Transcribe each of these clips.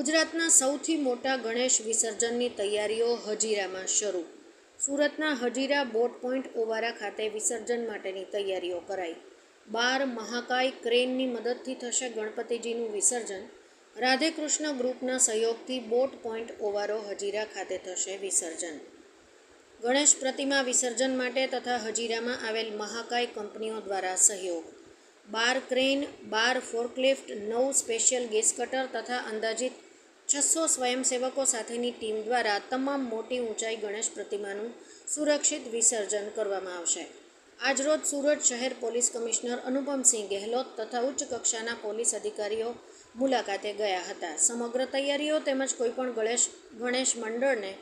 ગુજરાતના સૌથી મોટા ગણેશ વિસર્જનની તૈયારીઓ હજીરામાં શરૂ. સુરતના હજીરા બોટ પોઈન્ટ ઓવારા ખાતે વિસર્જન માટેની તૈયારીઓ કરાઈ. બાર મહાકાય ક્રેનની મદદથી થશે ગણપતિજીનું વિસર્જન. રાધેકૃષ્ણ ગ્રુપના સહયોગથી બોટ પોઈન્ટ ઓવારો હજીરા ખાતે થશે વિસર્જન. ગણેશ પ્રતિમા વિસર્જન માટે તથા હજીરામાં આવેલ મહાકાય કંપનીઓ દ્વારા સહયોગ. બાર ક્રેન, બાર ફોર્કલિફ્ટ, નવ સ્પેશિયલ ગેસ કટર તથા અંદાજિત છસો સ્વયંસેવકો સાથેની ટીમ દ્વારા તમામ મોટી ઊંચાઈ ગણેશ પ્રતિમાનું સુરક્ષિત વિસર્જન કરવામાં આવશે. આજરોજ સુરત શહેર પોલીસ કમિશનર અનુપમસિંહ ગેહલોત તથા ઉચ્ચ કક્ષાના પોલીસ અધિકારીઓ મુલાકાતે ગયા હતા. સમગ્ર તૈયારીઓ તેમજ કોઈપણ ગણેશ ગણેશ મંડળને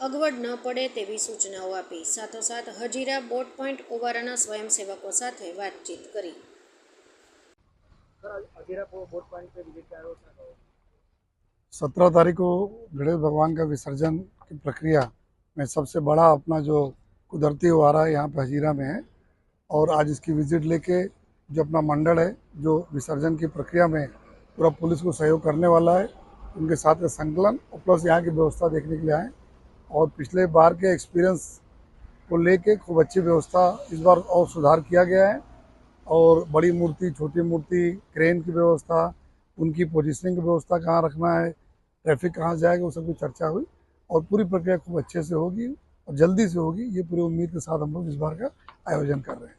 અગવડ ન પડે તેવી સૂચનાઓ આપી. સાથોસાથ હજીરા બોટ પોઈન્ટ ઓવારાના સ્વયંસેવકો સાથે વાતચીત કરી. હજીરા બોટ પોઈન્ટ વિઝિટ કર્યો सत्रह तारीख को गणेश भगवान का विसर्जन की प्रक्रिया में सबसे बड़ा अपना जो कुदरती वारा यहाँ पे हजीरा में है और आज इसकी विज़िट लेके जो अपना मंडल है, जो विसर्जन की प्रक्रिया में पूरा पुलिस को सहयोग करने वाला है, उनके साथ का संकलन और प्लस यहाँ की व्यवस्था देखने के लिए आए और पिछले बार के एक्सपीरियंस को लेके खूब अच्छी व्यवस्था इस बार और सुधार किया गया है और बड़ी मूर्ति, छोटी मूर्ति क्रेन की व्यवस्था, उनकी पोजीशनिंग की व्यवस्था कहाँ रखना है ट्रैफिक कहाँ जाएगा वो सब की चर्चा हुई और पूरी प्रक्रिया खूब अच्छे से होगी और जल्दी से होगी ये पूरी उम्मीद के साथ हम लोग इस बार का आयोजन कर रहे हैं